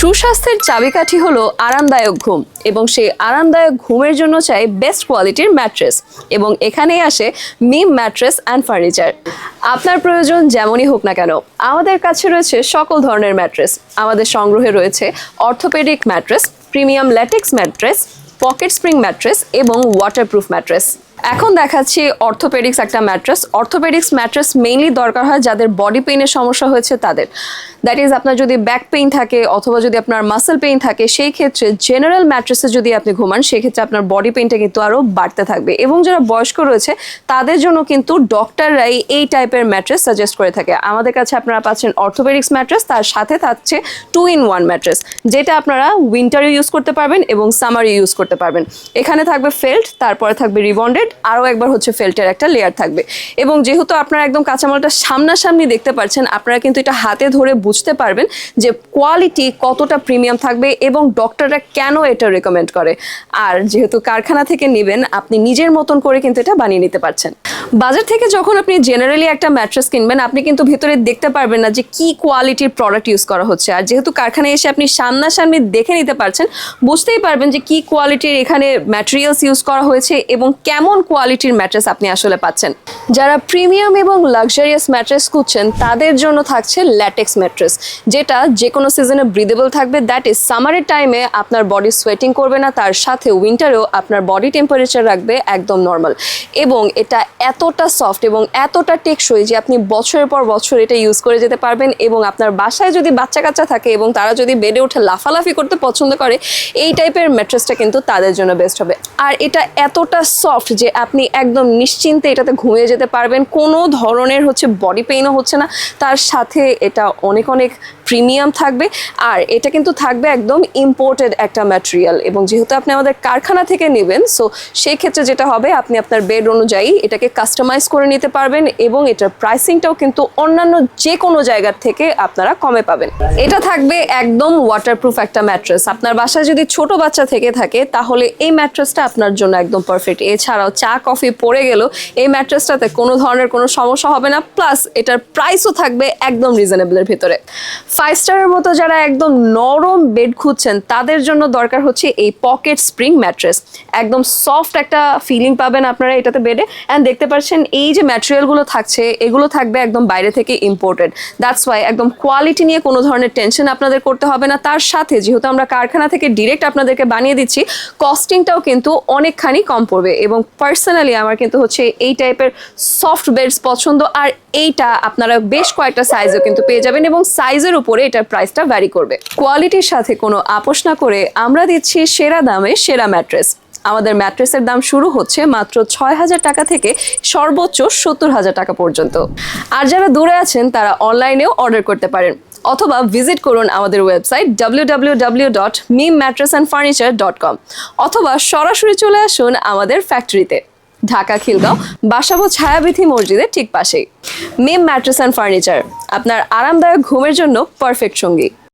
সুস্বাস্থ্যের চাবিকাঠি হলো আরামদায়ক ঘুম এবং সেই আরামদায়ক ঘুমের জন্য চাই বেস্ট কোয়ালিটির ম্যাট্রেস এবং এখানেই আসে মিম ম্যাট্রেস অ্যান্ড ফার্নিচার আপনার প্রয়োজন যেমনই হোক না কেন, আমাদের কাছে রয়েছে সকল ধরনের ম্যাট্রেস আমাদের সংগ্রহে রয়েছে orthopaedic mattress premium latex mattress pocket spring mattress এবং ওয়াটারপ্রুফ ম্যাট্রেস এখন দেখাচ্ছি অর্থোপেডিক্স একটা ম্যাট্রেস। অর্থোপেডিক্স ম্যাট্রেস মেইনলি দরকার হয় যাদের বডি পেইনের সমস্যা হয়েছে তাদের। দ্যাট ইজ আপনার যদি ব্যাক পেইন থাকে অথবা যদি আপনার মাসেল পেইন থাকে, সেই ক্ষেত্রে জেনারেল ম্যাট্রেসে যদি আপনি ঘুমান সেক্ষেত্রে আপনার বডি পেইনটা কিন্তু আরও বাড়তে থাকবে। এবং যারা বয়স্ক রয়েছে, তাদের জন্য কিন্তু ডক্টররাই এই টাইপের ম্যাট্রেস সাজেস্ট করে থাকে। আমাদের কাছে আপনারা পাচ্ছেন অর্থোপেডিক্স ম্যাট্রেস, তার সাথে থাকছে টু ইন ওয়ান ম্যাট্রেস, যেটা আপনারা উইন্টারে ইউজ করতে পারবেন এবং সামারে ইউজ করতে পারবেন। এখানে থাকবে ফেল্ট তারপরে থাকবে রিবন্ডেড আরও একবার হচ্ছে ফেল্টের একটা লেয়ার থাকবে। এবং যেহেতু আপনারা একদম কাঁচামালটা সামনাসামনি দেখতে পাচ্ছেন, আপনারা কিন্তু এটা হাতে ধরে বুঝতে পারবেন যে কোয়ালিটি কতটা প্রিমিয়াম থাকবে এবং ডক্টররা কেন এটা রেকমেন্ড করে। আর যেহেতু কারখানা থেকে নেবেন, আপনি নিজের মতন করে কিন্তু এটা বানিয়ে নিতে পারছেন। বাজার থেকে যখন আপনি জেনারেলি একটা ম্যাট্রেস কিনবেন, আপনি কিন্তু ভিতরে দেখতে পারবেন না যে কি কোয়ালিটির প্রোডাক্ট ইউজ করা হচ্ছে। আর যেহেতু কারখানায় এসে আপনি সামনাসামনি দেখে নিতে পারছেন, বুঝতেই পারবেন যে কি কোয়ালিটির এখানে ম্যাটেরিয়ালস ইউজ করা হয়েছে এবং কেমন কোয়ালিটির ম্যাট্রেস আপনি আসলে পাচ্ছেন? যারা প্রিমিয়াম এবং লাক্সারিয়াস ম্যাট্রেস খুঁজছেন, তাদের জন্য থাকছে ল্যাটেক্স ম্যাট্রেস যেটা যে কোনো সিজনে ব্রিদেবল থাকবে দ্যাট ইজ সামারের টাইমে আপনার বডি সোয়েটিং করবে না, তার সাথে উইন্টারেও আপনার বডি টেম্পারেচার রাখবে একদম নর্মাল এবং এটা এতটা সফট এবং এতটা টেকসই যে আপনি বছরের পর বছর এটা ইউজ করে যেতে পারবেন এবং আপনার বাসায় যদি বাচ্চা কাচ্চা থাকে এবং তারা যদি বেডে উঠে লাফালাফি করতে পছন্দ করে, এই টাইপের ম্যাট্রেসটা কিন্তু তাদের জন্য বেস্ট হবে। আর এটা এতটা সফট যে আপনি একদম নিশ্চিন্তে এটাতে ঘুমিয়ে যেতে পারবেন। কোনো ধরনের হচ্ছে বডি পেইনও হচ্ছে না। তার সাথে এটা অনেক অনেক প্রিমিয়াম থাকবে। আর এটা কিন্তু থাকবে একদম ইম্পোর্টেড একটা ম্যাটেরিয়াল এবং যেহেতু আপনি আমাদের কারখানা থেকে নেবেন সো সেই ক্ষেত্রে যেটা হবে, আপনি আপনার বেড অনুযায়ী এটাকে কাস্টমাইজ করে নিতে পারবেন এবং এটার প্রাইসিংটাও কিন্তু অন্যান্য যে কোনো জায়গার থেকে আপনারা কমে পাবেন। এটা থাকবে একদম ওয়াটারপ্রুফ একটা ম্যাট্রেস আপনার বাসায় যদি ছোট বাচ্চা থেকে থাকে, তাহলে এই ম্যাট্রেসটা আপনার জন্য একদম পারফেক্ট এছাড়াও চা, কফি পড়ে গেল, এই ম্যাট্রেসটাতে কোনো ধরনের কোনো সমস্যা হবে না প্লাস এটার প্রাইসও থাকবে একদম রিজনেবলের ভিতরে। ফাইভ স্টারের মতো যারা একদম নরম বেড খুঁজছেন, তাদের জন্য দরকার হচ্ছে এই পকেট স্প্রিং ম্যাট্রেস একদম সফট একটা ফিলিং পাবেন আপনারা এটাতে বেডে অ্যান্ড দেখতে পাচ্ছেন এই যে ম্যাটেরিয়ালগুলো থাকছে, এগুলো থাকবে একদম বাইরে থেকে ইম্পোর্টেড দ্যাটস ওয়াই একদম কোয়ালিটি নিয়ে কোনো ধরনের টেনশন আপনাদের করতে হবে না। তার সাথে যেহেতু আমরা কারখানা থেকে ডিরেক্ট আপনাদেরকে বানিয়ে দিচ্ছি কস্টিংটাও কিন্তু অনেকখানি কম পড়বে। এবং পার্সোনালি আমার কিন্তু হচ্ছে এই টাইপের সফট বেডস পছন্দ। আর এইটা আপনারা বেশ কয়েকটা সাইজও কিন্তু পেয়ে যাবেন এবং সাইজের উপরে এটার প্রাইসটা ভ্যারি করবে। কোয়ালিটির সাথে কোনো আপোষ না করে আমরা দিচ্ছি সেরা দামে সেরা ম্যাট্রেস আমাদের ম্যাট্রেসের দাম শুরু হচ্ছে মাত্র ছয় হাজার টাকা থেকে সর্বোচ্চ সত্তর হাজার টাকা পর্যন্ত। আর যারা দূরে আছেন তারা অনলাইনেও অর্ডার করতে পারেন। অথবা ভিজিট করুন আমাদের website W dot Mim mattress and furniture dot com অথবা সরাসরি চলে আসুন আমাদের ফ্যাক্টরিতে ঢাকা, খিলগাঁও, বাসাবো ছায়াবিথি মসজিদের ঠিক পাশেই। মিম ম্যাট্রেস অ্যান্ড ফার্নিচার আপনার আরামদায়ক ঘুমের জন্য পারফেক্ট সঙ্গী।